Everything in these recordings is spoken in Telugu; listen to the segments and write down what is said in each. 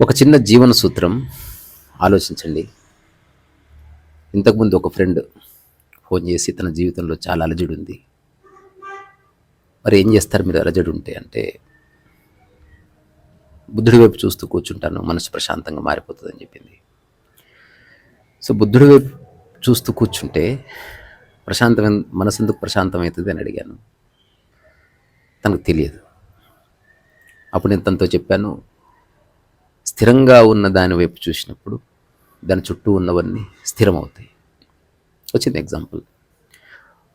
ఒక చిన్న జీవన సూత్రం ఆలోచించండి. ఇంతకుముందు ఒక ఫ్రెండ్ ఫోన్ చేసి తన జీవితంలో చాలా అలజడి ఉంది మరి ఏం చేస్తారు మీరు అలజడి ఉంటే అంటే బుద్ధుడి వైపు చూస్తూ కూర్చుంటాను మనసు ప్రశాంతంగా మారిపోతుందని చెప్పింది. సో బుద్ధుడి వైపు చూస్తూ కూర్చుంటే ప్రశాంతమైన మనసు ఎందుకు ప్రశాంతమవుతుంది అని అడిగాను. తనకు తెలియదు. అప్పుడు నేను తనతో చెప్పాను స్థిరంగా ఉన్న దాని వైపు చూసినప్పుడు దాని చుట్టూ ఉన్నవన్నీ స్థిరమవుతాయి. వచ్చింది ఎగ్జాంపుల్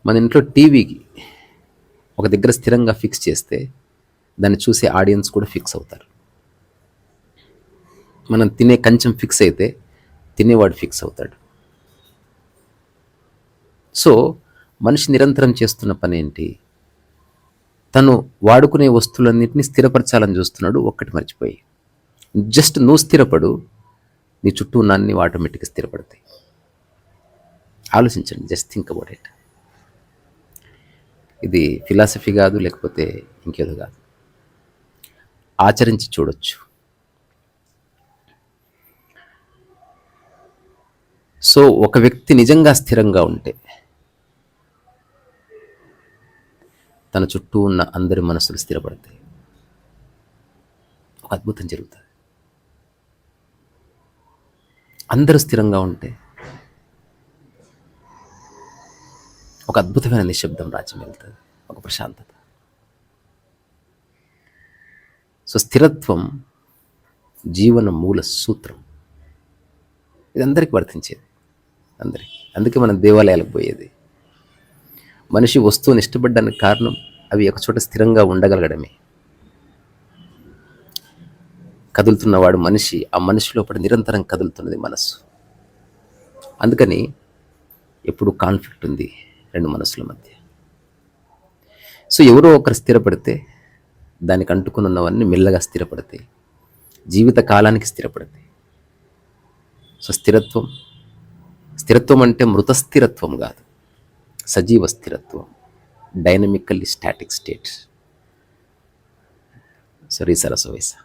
మన ఇంట్లో టీవీకి ఒక దగ్గర స్థిరంగా ఫిక్స్ చేస్తే దాన్ని చూసే ఆడియన్స్ కూడా ఫిక్స్ అవుతారు. మనం తినే కంచెం ఫిక్స్ అయితే తినేవాడు ఫిక్స్ అవుతాడు. సో మనిషి నిరంతరం చేస్తున్న పని ఏంటి? తను వాడుకునే వస్తువులన్నింటినీ స్థిరపరచాలని చూస్తున్నాడు ఒక్కటి మర్చిపోయి. జస్ట్ నువ్వు స్థిరపడు నీ చుట్టూ ఉన్న అన్ని ఆటోమేటిక్గా స్థిరపడతాయి. ఆలోచించండి జస్ట్ థింక్ అబౌట్ ఇట్ ఇది ఫిలాసఫీ కాదు లేకపోతే ఇంకేదో కాదు. ఆచరించి చూడొచ్చు. సో ఒక వ్యక్తి నిజంగా స్థిరంగా ఉంటే తన చుట్టూ ఉన్న అందరి మనసులు స్థిరపడతాయి. ఒక అద్భుతం జరుగుతుంది. అందరూ స్థిరంగా ఉంటే ఒక అద్భుతమైన నిశ్శబ్దం రాజ్యం వెళ్తుంది ఒక ప్రశాంతత. సో స్థిరత్వం జీవన మూల సూత్రం. ఇది అందరికీ వర్తించేది అందరికీ. అందుకే మనం దేవాలయాలకు పోయేది. మనిషి వస్తువుని ఇష్టపడడానికి కారణం అవి ఒక చోట స్థిరంగా ఉండగలగడమే. కదులుతున్నవాడు మనిషి ఆ మనిషి లోపల నిరంతరం కదులుతున్నది మనస్సు. అందుకని ఎప్పుడు కాన్ఫ్లిక్ట్ ఉంది రెండు మనసుల మధ్య. సో ఎవరో ఒకరు స్థిరపడితే దానికి అంటుకుని ఉన్నవన్నీ మెల్లగా స్థిరపడతాయి. జీవిత కాలానికి స్థిరపడతాయి. సో స్థిరత్వం స్థిరత్వం అంటే మృతస్థిరత్వం కాదు. సజీవ స్థిరత్వం. డైనమికల్లీ స్టాటిక్ స్టేట్ సరే సరస వయసా